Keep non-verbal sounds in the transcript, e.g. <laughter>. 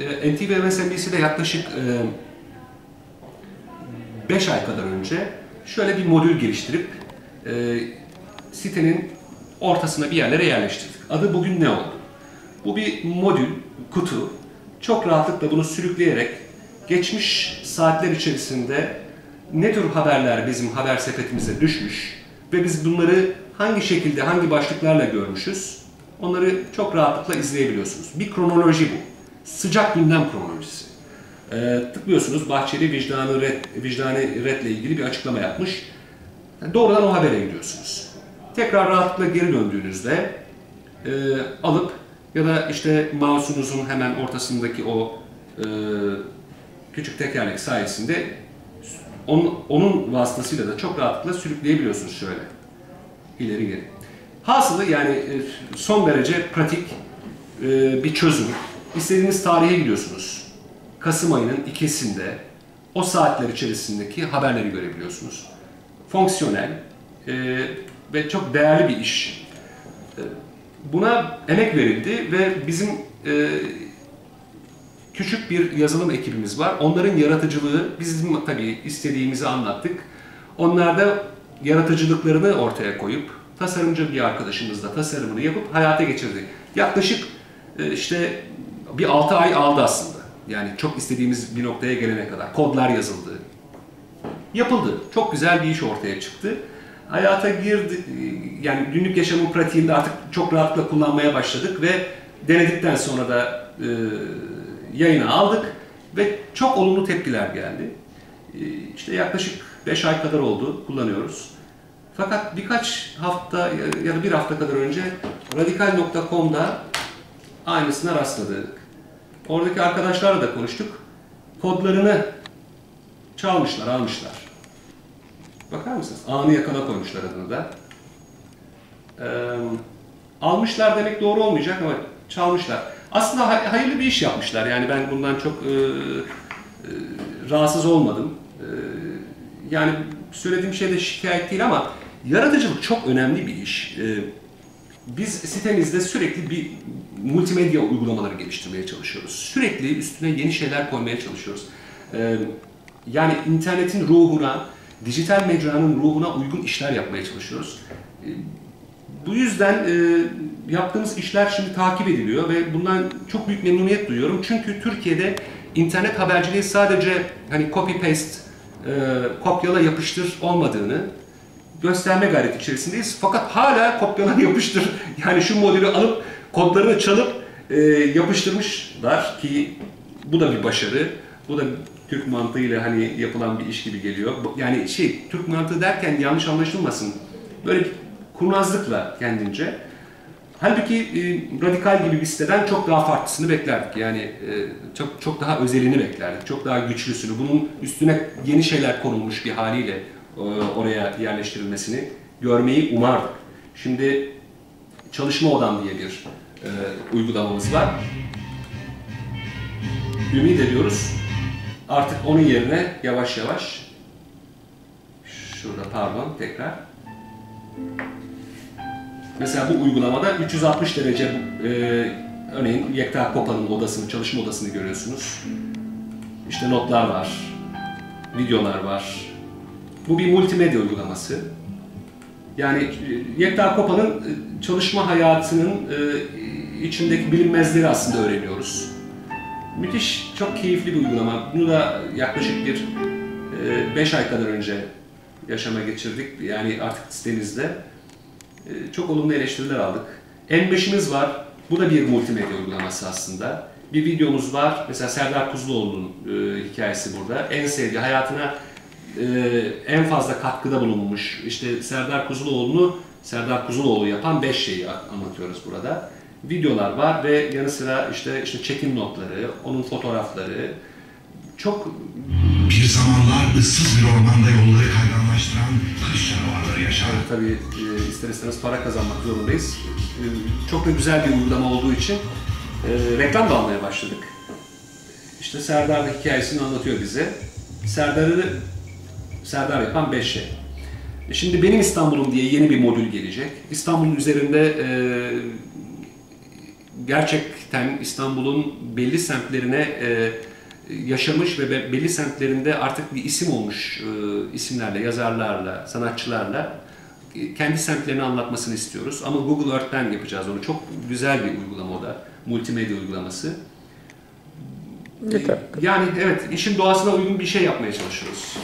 e, NTV MSNBC'de yaklaşık 5 ay kadar önce şöyle bir modül geliştirip e, sitenin ortasına bir yerlere yerleştirdik. Adı bugün ne oldu? Bu bir modül, kutu. Çok rahatlıkla bunu sürükleyerek geçmiş saatler içerisinde ne tür haberler bizim haber sepetimize düşmüş ve biz bunları hangi şekilde, hangi başlıklarla görmüşüz onları çok rahatlıkla izleyebiliyorsunuz. Bir kronoloji bu. Sıcak gündem kronolojisi. Ee, tıklıyorsunuz Bahçeli vicdanı red, vicdani redle ilgili bir açıklama yapmış. Yani doğrudan o habere gidiyorsunuz. Tekrar rahatlıkla geri döndüğünüzde e, alıp ya da işte mouse'unuzun hemen ortasındaki o e, küçük tekerlek sayesinde onun, onun vasıtasıyla da çok rahatlıkla sürükleyebiliyorsunuz şöyle. ileri geri. Hasılı yani e, son derece pratik e, bir çözüm. İstediğiniz tarihe gidiyorsunuz. Kasım ayının ikisinde o saatler içerisindeki haberleri görebiliyorsunuz. Fonksiyonel e, ve çok değerli bir iş. Buna emek verildi ve bizim küçük bir yazılım ekibimiz var. Onların yaratıcılığı, bizim tabii istediğimizi anlattık. Onlar da yaratıcılıklarını ortaya koyup, tasarımcı bir arkadaşımızla tasarımını yapıp hayata geçirdi. Yaklaşık e, işte bir 6 ay aldı aslında. Yani çok istediğimiz bir noktaya gelene kadar. Kodlar yazıldı. Yapıldı. Çok güzel bir iş ortaya çıktı. Hayata girdi, yani günlük yaşamın pratiğinde artık çok rahatlıkla kullanmaya başladık ve denedikten sonra da e, yayına aldık ve çok olumlu tepkiler geldi. Ee, işte yaklaşık 5 ay kadar oldu kullanıyoruz. Fakat birkaç hafta ya da bir hafta kadar önce radikal.com'da aynısına rastladık. Oradaki arkadaşlarla da konuştuk. Kodlarını çalmışlar, almışlar. Bakar mısınız? Anı yakana koymuşlar adını da. Ee, almışlar demek doğru olmayacak ama çalmışlar. Aslında hayırlı bir iş yapmışlar. Yani ben bundan çok e, e, rahatsız olmadım. E, yani söylediğim şey de şikayet değil ama yaratıcılık çok önemli bir iş. E, biz sitemizde sürekli bir multimedya uygulamaları geliştirmeye çalışıyoruz. Sürekli üstüne yeni şeyler koymaya çalışıyoruz. E, yani internetin ruhuna, dijital mecranın ruhuna uygun işler yapmaya çalışıyoruz. E, bu yüzden e, yaptığımız işler şimdi takip ediliyor ve bundan çok büyük memnuniyet duyuyorum. Çünkü Türkiye'de internet haberciliği sadece hani copy paste, e, kopyala yapıştır olmadığını gösterme gayreti içerisindeyiz. Fakat hala kopyala <laughs> yapıştır yani şu modülü alıp kodlarını çalıp e, yapıştırmışlar ki bu da bir başarı. Bu da Türk mantığıyla hani yapılan bir iş gibi geliyor. Yani şey Türk mantığı derken yanlış anlaşılmasın. Böyle kurnazlıkla kendince. Halbuki e, radikal gibi bir siteden çok daha farklısını beklerdik. Yani e, çok çok daha özelini beklerdik. Çok daha güçlüsünü. Bunun üstüne yeni şeyler konulmuş bir haliyle oraya yerleştirilmesini görmeyi umardık. Şimdi Çalışma Odam diye bir e, uygulamamız var. Ümit ediyoruz. Artık onun yerine yavaş yavaş şurada pardon tekrar Mesela bu uygulamada 360 derece e, örneğin Yekta Kopa'nın odasını, çalışma odasını görüyorsunuz. İşte notlar var, videolar var. Bu bir multimedya uygulaması. Yani e, Yekta Kopa'nın e, çalışma hayatının e, içindeki bilinmezleri aslında öğreniyoruz. Müthiş, çok keyifli bir uygulama. Bunu da yaklaşık bir 5 ay kadar önce yaşama geçirdik. Yani artık sitemizde. Çok olumlu eleştiriler aldık. M5'imiz var. Bu da bir multimedya uygulaması aslında. Bir videomuz var. Mesela Serdar Kuzuloğlu'nun hikayesi burada. En sevdiği, hayatına e, en fazla katkıda bulunmuş. İşte Serdar Kuzuloğlu'nu Serdar Kuzuloğlu yapan 5 şeyi anlatıyoruz burada. Videolar var ve yanı sıra işte işte çekim notları, onun fotoğrafları, çok bir zamanlar ıssız bir ormanda yolları kayganlaştıran kış canavarları yaşar. Tabii e, ister istemez para kazanmak zorundayız. E, çok da güzel bir uygulama olduğu için e, reklam da almaya başladık. İşte Serdar hikayesini anlatıyor bize. Serdar'ı Serdar yapan 5 şey. E şimdi benim İstanbul'um diye yeni bir modül gelecek. İstanbul'un üzerinde e, gerçekten İstanbul'un belli semtlerine e, yaşamış ve be- belli semtlerinde artık bir isim olmuş e, isimlerle, yazarlarla, sanatçılarla e, kendi semtlerini anlatmasını istiyoruz. Ama Google Earth'ten yapacağız onu. Çok güzel bir uygulama o da. Multimedya uygulaması. Yeter. Yani evet işin doğasına uygun bir şey yapmaya çalışıyoruz.